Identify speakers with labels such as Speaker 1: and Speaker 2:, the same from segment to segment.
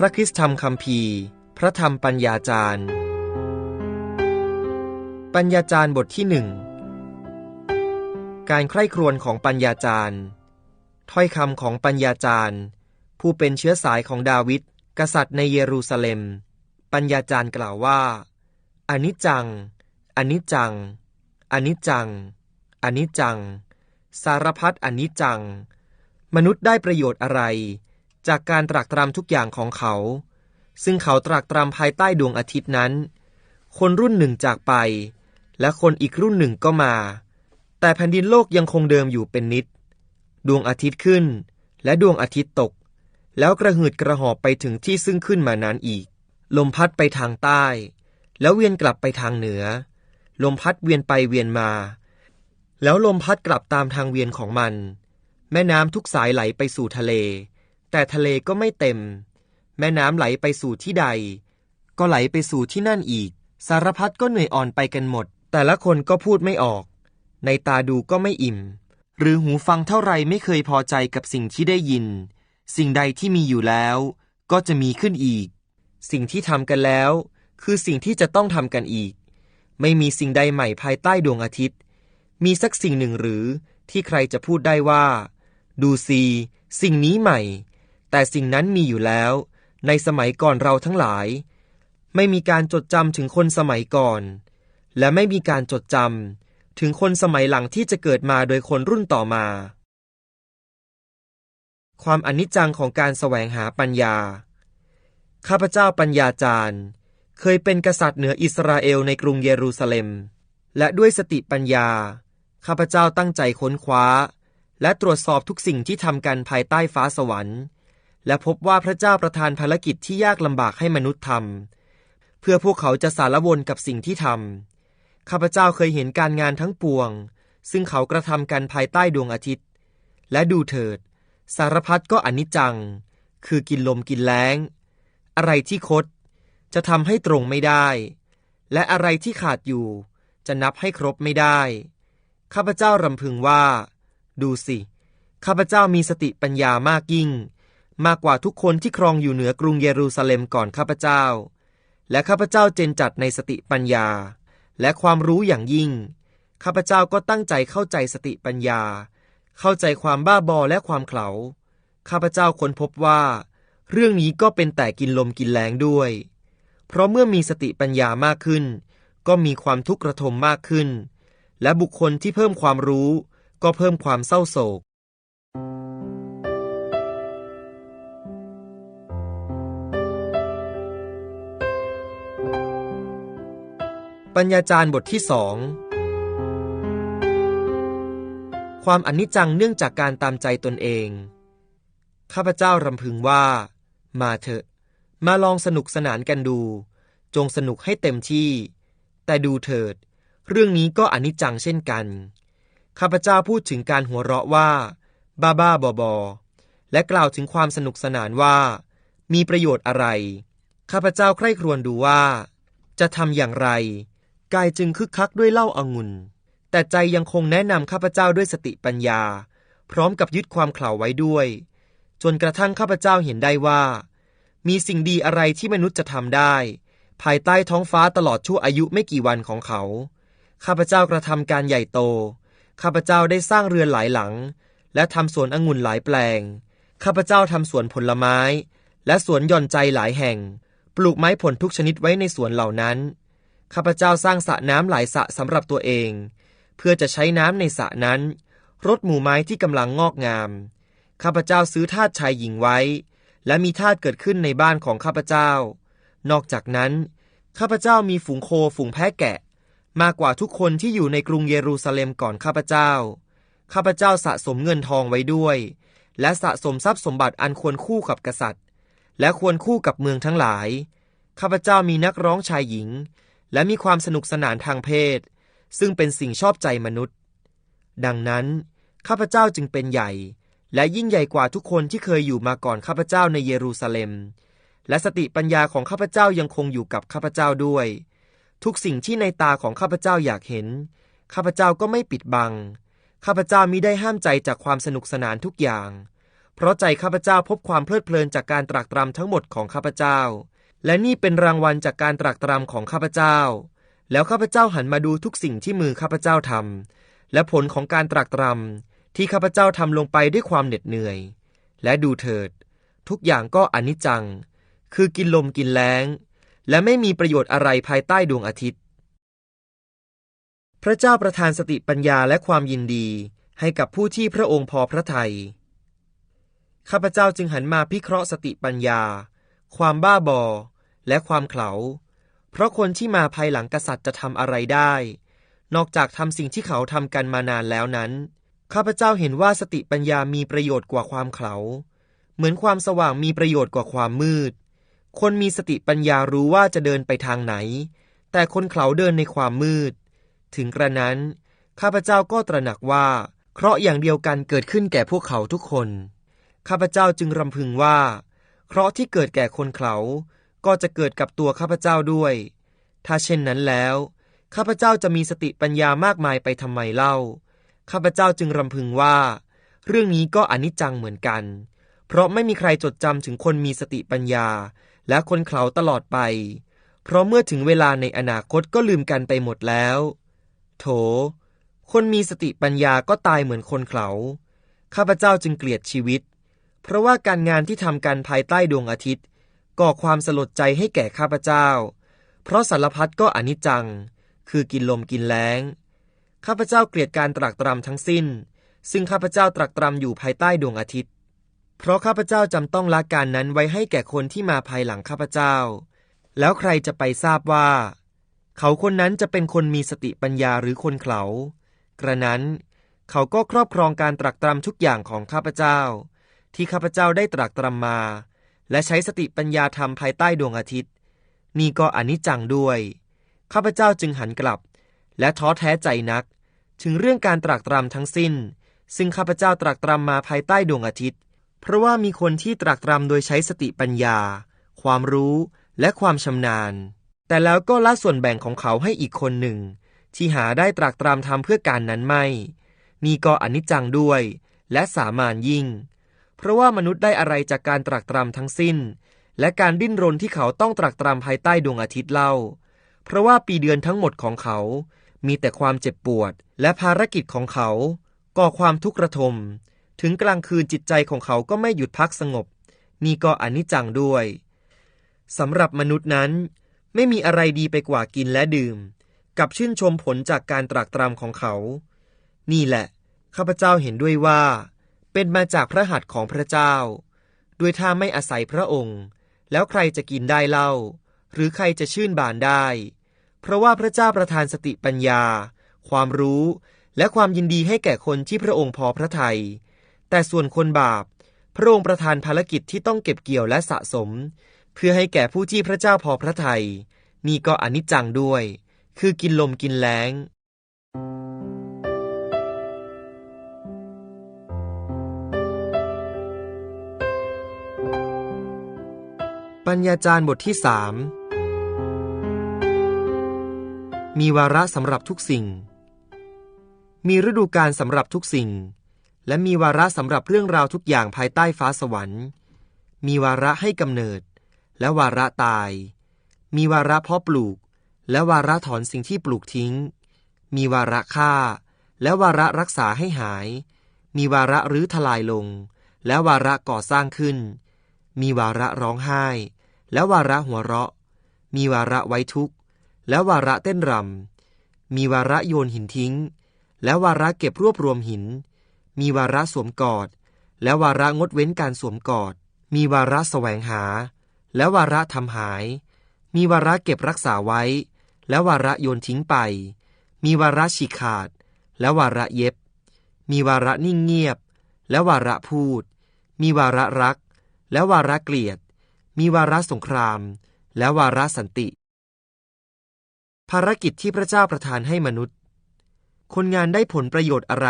Speaker 1: พระคริสธรรมคัมภีพระธรรมปัญญาจารย์ ปัญญาจารย์บทที่หนึ่ง การใคร่ครวญของปัญญาจารย์ ถ้อยคำของปัญญาจารย์ ผู้เป็นเชื้อสายของดาวิดกษัตริย์ในเยรูซาเล็ม ปัญญาจารย์กล่าวว่าอนิจจังอนิจจังอนิจจังอนิจจัง สารพัดอนิจจัง มนุษย์ได้ประโยชน์อะไร จากการตรากตรำทุกอย่างของเขา ซึ่งเขาตรากตรำภายใต้ดวงอาทิตย์นั้น คนรุ่นหนึ่งจากไป และคนอีกรุ่นหนึ่งก็มา แต่แผ่นดินโลกยังคงเดิมอยู่เป็นนิด ดวงอาทิตย์ขึ้น และดวงอาทิตย์ตก แล้วกระหืดกระหอบไปถึงที่ซึ่งขึ้นมานั้นอีก ลมพัดไปทางใต้ แล้วเวียนกลับไปทางเหนือ ลมพัดเวียนไปเวียนมา แล้วลมพัดกลับตามทางเวียนของมัน แม่น้ำทุกสายไหลไปสู่ทะเล แต่ทะเลก็ไม่เต็ม แม่น้ำไหลไปสู่ที่ใด ก็ไหลไปสู่ที่นั่นอีก สารพัดก็เหนื่อยอ่อนไปกันหมด แต่ละคนก็พูดไม่ออก ในตาดูก็ไม่อิ่ม หรือหูฟังเท่าไรไม่เคยพอใจกับสิ่งที่ได้ยิน สิ่งใดที่มีอยู่แล้ว ก็จะมีขึ้นอีก สิ่งที่ทำกันแล้ว คือสิ่งที่จะต้องทำกันอีก ไม่มีสิ่งใดใหม่ภายใต้ดวงอาทิตย์ มีสักสิ่งหนึ่งหรือที่ใครจะพูดได้ว่า ดูซีสิ่งนี้ใหม่ แต่สิ่งนั้นมีอยู่แล้ว ในสมัยก่อนเราทั้งหลาย ไม่มีการจดจำถึงคนสมัยก่อน และไม่มีการจดจำถึงคนสมัยหลังที่จะเกิดมาโดยคนรุ่นต่อมา ความอนิจจังของการแสวงหาปัญญา ข้าพเจ้าปัญญาจารย์ เคยเป็นกษัตริย์เหนืออิสราเอลในกรุงเยรูซาเล็ม และด้วยสติปัญญา ข้าพเจ้าตั้งใจค้นคว้า และตรวจสอบทุกสิ่งที่ทำกันภายใต้ฟ้าสวรรค์ และพบว่าพระเจ้าประทานภารกิจที่ยากลำบากให้มนุษย์ทำเพื่อพวกเขาจะสารวนกับสิ่งที่ทำข้าพเจ้าเคยเห็นการงานทั้งปวง ซึ่งเขากระทำกันภายใต้ดวงอาทิตย์ และดูเถิด สารพัดก็อนิจจัง คือกินลมกินแล้ง อะไรที่คด จะทำให้ตรงไม่ได้ และอะไรที่ขาดอยู่ จะนับให้ครบไม่ได้ ข้าพเจ้ารำพึงว่า ดูสิ ข้าพเจ้ามีสติปัญญามากยิ่ง มากกว่าทุกคนที่ครองอยู่เหนือกรุงเยรูซาเล็มก่อนข้าพเจ้า และข้าพเจ้าเจนจัดในสติปัญญา และความรู้อย่างยิ่ง ข้าพเจ้าก็ตั้งใจเข้าใจสติปัญญา เข้าใจความบ้าบอและความเขลาข้าพเจ้าค้นพบว่า เรื่องนี้ก็เป็นแต่กินลมกินแรงด้วย เพราะเมื่อมีสติปัญญามากขึ้น ก็มีความทุกข์ระทมมากขึ้น และบุคคลที่เพิ่มความรู้ ก็เพิ่มความเศร้าโศก ปัญญาจารย์บทที่สองความอนิจจังเนื่องจากการตามใจตนเอง ข้าพเจ้ารำพึงว่า มาเถอะ มาลองสนุกสนานกันดู จงสนุกให้เต็มที่ แต่ดูเถิด เรื่องนี้ก็อนิจจังเช่นกัน ข้าพเจ้าพูดถึงการหัวเราะว่า บ้าบ้าบอบอและกล่าวถึงความสนุกสนานว่า มีประโยชน์อะไร ข้าพเจ้าใคร่ครวญดูว่า จะทำอย่างไร กายจึงคึกคักด้วยเหล้าอางุ่นแต่ใจยังคงแนะนำข้าพเจ้าด้วยสติปัญญา พร้อมกับยึดความเข่าไว้ด้วย จนกระทั่งข้าพเจ้าเห็นได้ว่า มีสิ่งดีอะไรที่มนุษย์จะทำได้ ภายใต้ท้องฟ้าตลอดชั่วอายุไม่กี่วันของเขา ข้าพเจ้ากระทำการใหญ่โต ข้าพเจ้าได้สร้างเรือนหลายหลัง และทำสวนองุ่นหลายแปลง ข้าพเจ้าทำสวนผลไม้ และสวนหย่อนใจหลายแห่ง ปลูกไม้ผลทุกชนิดไว้ในสวนเหล่านั้น ข้าพเจ้าสร้างสระน้ำหลายสระสำหรับตัวเอง เพื่อจะใช้น้ำในสระนั้น รดหมู่ไม้ที่กำลังงอกงาม ข้าพเจ้าซื้อทาสชายหญิงไว้ และมีทาสเกิดขึ้นในบ้านของข้าพเจ้า นอกจากนั้น ข้าพเจ้ามีฝูงโคฝูงแพะแกะ มากกว่าทุกคนที่อยู่ในกรุงเยรูซาเล็มก่อนข้าพเจ้า ข้าพเจ้าสะสมเงินทองไว้ด้วย และสะสมทรัพย์สมบัติอันควรคู่กับกษัตริย์ และควรคู่กับเมืองทั้งหลาย ข้าพเจ้ามีนักร้องชายหญิง และมีความสนุกสนานทางเพศ ซึ่งเป็นสิ่งชอบใจมนุษย์ ดังนั้น ข้าพเจ้าจึงเป็นใหญ่ และยิ่งใหญ่กว่าทุกคนที่เคยอยู่มาก่อนข้าพเจ้าในเยรูซาเล็ม และสติปัญญาของข้าพเจ้ายังคงอยู่กับข้าพเจ้าด้วย ทุกสิ่งที่ในตาของข้าพเจ้าอยากเห็น ข้าพเจ้าก็ไม่ปิดบัง ข้าพเจ้ามิได้ห้ามใจจากความสนุกสนานทุกอย่าง เพราะใจข้าพเจ้าพบความเพลิดเพลินจากการตรากตรำทั้งหมดของข้าพเจ้า และนี่เป็นรางวัลจากการตรากตรำของข้าพเจ้า แล้วข้าพเจ้าหันมาดูทุกสิ่งที่มือข้าพเจ้าทำและผลของการตรากตรำที่ข้าพเจ้าทำลงไปด้วยความเหน็ดเหนื่อย และดูเถิด ทุกอย่างก็อนิจจัง คือกินลมกินแล้ง และไม่มีประโยชน์อะไรภายใต้ดวงอาทิตย์ พระเจ้าประทานสติปัญญาและความยินดีให้กับผู้ที่พระองค์พอพระทัยข้าพเจ้าจึงหันมาพิเคราะห์สติปัญญา ความบ้าบอ และความเขลา เพราะคนที่มาภายหลังกษัตริย์จะทำอะไรได้ นอกจากทำสิ่งที่เขาทำกันมานานแล้วนั้น ข้าพเจ้าเห็นว่าสติปัญญามีประโยชน์กว่าความเขลา เหมือนความสว่างมีประโยชน์กว่าความมืด คนมีสติปัญญารู้ว่าจะเดินไปทางไหน แต่คนเขลาเดินในความมืด ถึงกระนั้น ข้าพเจ้าก็ตระหนักว่า เคราะห์อย่างเดียวกันเกิดขึ้นแก่พวกเขาทุกคน ข้าพเจ้าจึงรำพึงว่า เคราะห์ที่เกิดแก่คนเขลา ก็จะเกิดกับตัวข้าพเจ้าด้วย ถ้าเช่นนั้นแล้ว ข้าพเจ้าจะมีสติปัญญามากมายไปทำไมเล่า ข้าพเจ้าจึงรำพึงว่า เรื่องนี้ก็อนิจจังเหมือนกัน เพราะไม่มีใครจดจำถึงคนมีสติปัญญา และคนเขลาตลอดไป เพราะเมื่อถึงเวลาในอนาคตก็ลืมกันไปหมดแล้ว โถ คนมีสติปัญญาก็ตายเหมือนคนเขลาข้าพเจ้าจึงเกลียดชีวิต เพราะว่าการงานที่ทำกันภายใต้ดวงอาทิตย์ ก่อความสลดใจให้แก่ข้าพเจ้า เพราะสารพัดก็อนิจจัง คือกินลมกินแล้ง ข้าพเจ้าเกลียดการตรากตรำทั้งสิ้น ซึ่งข้าพเจ้าตรากตรำอยู่ภายใต้ดวงอาทิตย์ เพราะข้าพเจ้าจำต้องละการนั้นไว้ให้แก่คนที่มาภายหลังข้าพเจ้า แล้วใครจะไปทราบว่า เขาคนนั้นจะเป็นคนมีสติปัญญาหรือคนเขา กระนั้นเขาก็ครอบครองการตรักตรำทุกอย่างของข้าพเจ้า ที่ข้าพเจ้าได้ตรักตรำมา และใช้สติปัญญาทำภายใต้ดวงอาทิตย์ นี่ก็อนิจจังด้วย ข้าพเจ้าจึงหันกลับ และท้อแท้ใจนัก ถึงเรื่องการตรักตรำทั้งสิ้น ซึ่งข้าพเจ้าตรักตรำมาภายใต้ดวงอาทิตย์ เพราะว่ามีคนที่ตรักตรำโดยใช้สติปัญญา ความรู้และความชำนาญ แต่แล้วก็ละส่วนแบ่งของเขาให้อีกคนหนึ่ง ที่หาได้ตรากตรำทำเพื่อการนั้นไม่ นี่ก็อนิจจังด้วย และสามานยิ่ง เพราะว่ามนุษย์ได้อะไรจากการตรากตรำทั้งสิ้น และการดิ้นรนที่เขาต้องตรากตรำภายใต้ดวงอาทิตย์เล่า เพราะว่าปีเดือนทั้งหมดของเขา มีแต่ความเจ็บปวด และภารกิจของเขา ก่อความทุกข์ระทม ถึงกลางคืนจิตใจของเขาก็ไม่หยุดพักสงบ นี่ก็อนิจจังด้วยสำหรับมนุษย์นั้น ไม่มีอะไรดีไปกว่ากินและดื่ม กับชื่นชมผลจากการตรากตรำของเขา นี่แหละ ข้าพเจ้าเห็นด้วยว่า เป็นมาจากพระหัตถ์ของพระเจ้า ด้วยถ้าไม่อาศัยพระองค์ แล้วใครจะกินได้เล่า หรือใครจะชื่นบานได้ เพราะว่าพระเจ้าประทานสติปัญญา ความรู้ และความยินดีให้แก่คนที่พระองค์พอพระทยัย แต่ส่วนคนบาป พระองค์ประทานภารกิจที่ต้องเก็บเกี่ยวและสะสม เพื่อให้แก่ผู้ที่พระเจ้าพอพระทยัย นี่ก็อนิจจังด้วย คือกินลมกินแล้ง ปัญญาจารย์บทที่สามมีวาระสำหรับทุกสิ่ง มีฤดูกาลสำหรับทุกสิ่ง และมีวาระสำหรับเรื่องราวทุกอย่างภายใต้ฟ้าสวรรค์ มีวาระให้กำเนิด และวาระตาย มีวาระเพาะปลูก และวาระถอนสิ่งที่ปลูกทิ้ง มีวาระฆ่า และวาระรักษาให้หาย มีวาระรื้อทลายลง และวาระก่อสร้างขึ้น มีวาระร้องไห้ และวาระหัวเราะ มีวาระไว้ทุกข์ และวาระเต้นรำ มีวาระโยนหินทิ้ง และวาระเก็บรวบรวมหิน มีวาระสวมกอด และวาระงดเว้นการสวมกอด มีวาระแสวงหา และวาระทำหาย มีวาระเก็บรักษาไว้ และวาระโยนทิ้งไป มีวาระฉีกขาด และวาระเย็บ มีวาระนิ่งเงียบ และวาระพูด มีวาระรัก และวาระเกลียด มีวาระสงคราม และวาระสันติ ภารกิจที่พระเจ้าประทานให้มนุษย์ คนงานได้ผลประโยชน์อะไร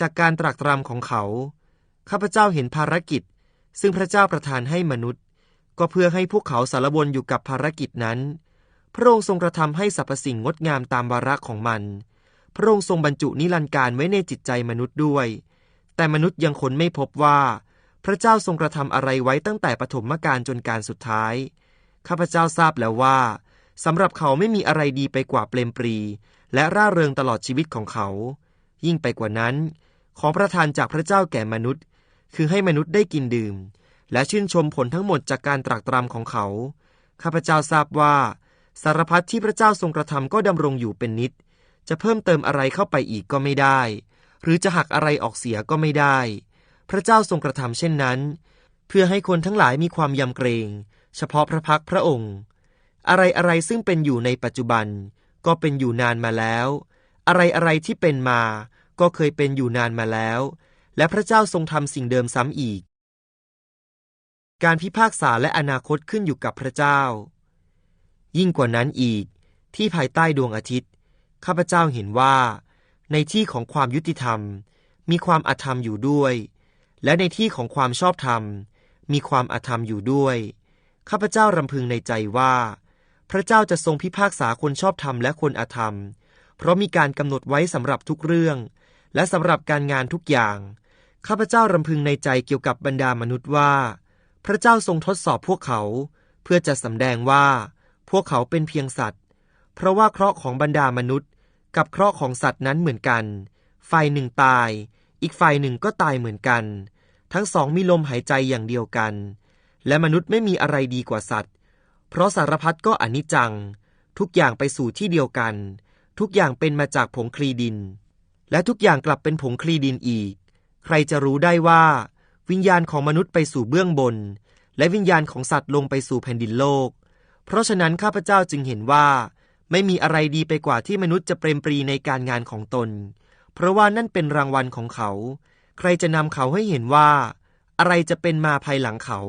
Speaker 1: จากการตรากตรำของเขา ข้าพเจ้าเห็นภารกิจ ซึ่งพระเจ้าประทานให้มนุษย์ ก็เพื่อให้พวกเขาสารบนอยู่กับภารกิจนั้น พระองค์ทรงกระทำให้สรรพสิ่งงดงามตามวาระของมัน พระองค์ทรงบรรจุนิรันดร์การไว้ในจิตใจมนุษย์ด้วย แต่มนุษย์ยังค้นไม่พบว่า พระเจ้าทรงกระทำอะไรไว้ตั้งแต่ปฐมกาลจนการสุดท้าย ข้าพเจ้าทราบแล้วว่าสำหรับเขาไม่มีอะไรดีไปกว่าเปลมปรี และร่าเริงตลอดชีวิตของเขา ยิ่งไปกว่านั้น ของประทานจากพระเจ้าแก่มนุษย์ คือให้มนุษย์ได้กินดื่ม และชื่นชมผลทั้งหมดจากการตรากตรำของเขา ข้าพเจ้าทราบว่าสารพัดที่พระเจ้าทรงกระทำก็ดำรงอยู่เป็นนิจจะเพิ่มเติมอะไรเข้าไปอีกก็ไม่ได้ หรือจะหักอะไรออกเสียก็ไม่ได้ พระเจ้าทรงกระทำเช่นนั้น เพื่อให้คนทั้งหลายมีความยำเกรง เฉพาะพระพักพระองค์ อะไรอะไรซึ่งเป็นอยู่ในปัจจุบัน ก็เป็นอยู่นานมาแล้ว อะไรอะไรที่เป็นมา ก็เคยเป็นอยู่นานมาแล้ว และพระเจ้าทรงทำสิ่งเดิมซ้ำอีก การพิพากษาและอนาคตขึ้นอยู่กับพระเจ้า ยิ่งกว่านั้นอีก ที่ภายใต้ดวงอาทิตย์ ข้าพเจ้าเห็นว่า ในที่ของความยุติธรรม มีความอาธรรมอยู่ด้วย และในที่ของความชอบธรรม มีความอาธรรมอยู่ด้วย ข้าพเจ้ารำพึงในใจว่า พระเจ้าจะทรงพิพากษาคนชอบธรรมและคนอาธรรม เพราะมีการกำหนดไว้สำหรับทุกเรื่อง และสำหรับการงานทุกอย่าง ข้าพเจ้ารำพึงในใจเกี่ยวกับบรรดามนุษย์ว่า พระเจ้าทรงทดสอบพวกเขา เพื่อจะสำแดงว่า พวกเขาเป็นเพียงสัตว์ เพราะว่าเคราะห์ของบรรดามนุษย์ กับเคราะห์ของสัตว์นั้นเหมือนกัน ฝ่ายหนึ่งตาย อีกฝ่ายหนึ่งก็ตายเหมือนกัน ทั้งสองมีลมหายใจอย่างเดียวกัน และมนุษย์ไม่มีอะไรดีกว่าสัตว์ เพราะสารพัดก็อนิจจัง ทุกอย่างไปสู่ที่เดียวกัน ทุกอย่างเป็นมาจากผงคลีดิน และทุกอย่างกลับเป็นผงคลีดินอีก ใครจะรู้ได้ว่า วิญญาณของมนุษย์ไปสู่เบื้องบน และวิญญาณของสัตว์ลงไปสู่แผ่นดินโลก เพราะฉะนั้นข้าพเจ้าจึงเห็นว่า ไม่มีอะไรดีไปกว่าที่มนุษย์จะเปรมปรีในการงานของตน เพราะว่านั่นเป็นรางวัลของเขา ใครจะนำเขาให้เห็นว่า อะไรจะเป็นมาภายหลังเขา